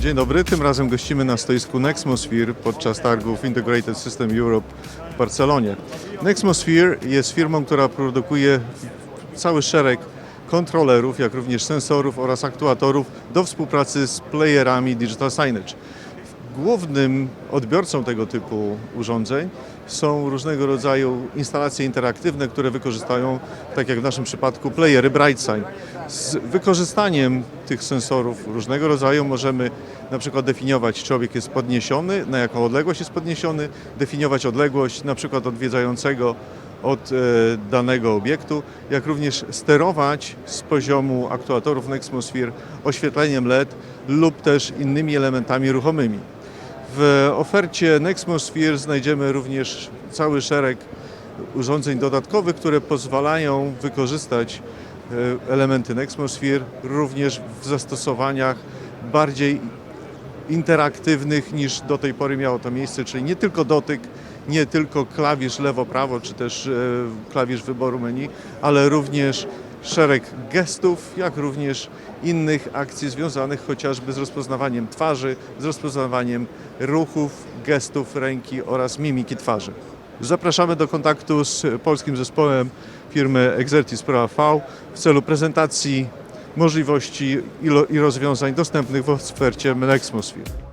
Dzień dobry, tym razem gościmy na stoisku Nexmosphere podczas targów Integrated System Europe w Barcelonie. Nexmosphere jest firmą, która produkuje cały szereg kontrolerów, jak również sensorów oraz aktuatorów do współpracy z playerami Digital Signage. Głównym odbiorcą tego typu urządzeń są różnego rodzaju instalacje interaktywne, które wykorzystają, tak jak w naszym przypadku, playery BrightSign. Z wykorzystaniem tych sensorów różnego rodzaju możemy na przykład definiować, czy obiekt jest podniesiony, na jaką odległość jest podniesiony, definiować odległość na przykład odwiedzającego od e, danego obiektu, jak również sterować z poziomu aktuatorów Nexmosphere oświetleniem LED lub też innymi elementami ruchomymi. W ofercie Nexmosphere znajdziemy również cały szereg urządzeń dodatkowych, które pozwalają wykorzystać elementy Nexmosphere również w zastosowaniach bardziej interaktywnych niż do tej pory miało to miejsce, czyli nie tylko dotyk, nie tylko klawisz lewo-prawo, czy też e, klawisz wyboru menu, ale również szereg gestów, jak również innych akcji związanych chociażby z rozpoznawaniem twarzy, z rozpoznawaniem ruchów, gestów ręki oraz mimiki twarzy. Zapraszamy do kontaktu z polskim zespołem firmy Exertis Pro AV w celu prezentacji możliwości i rozwiązań dostępnych w ofercie Nexmosphere.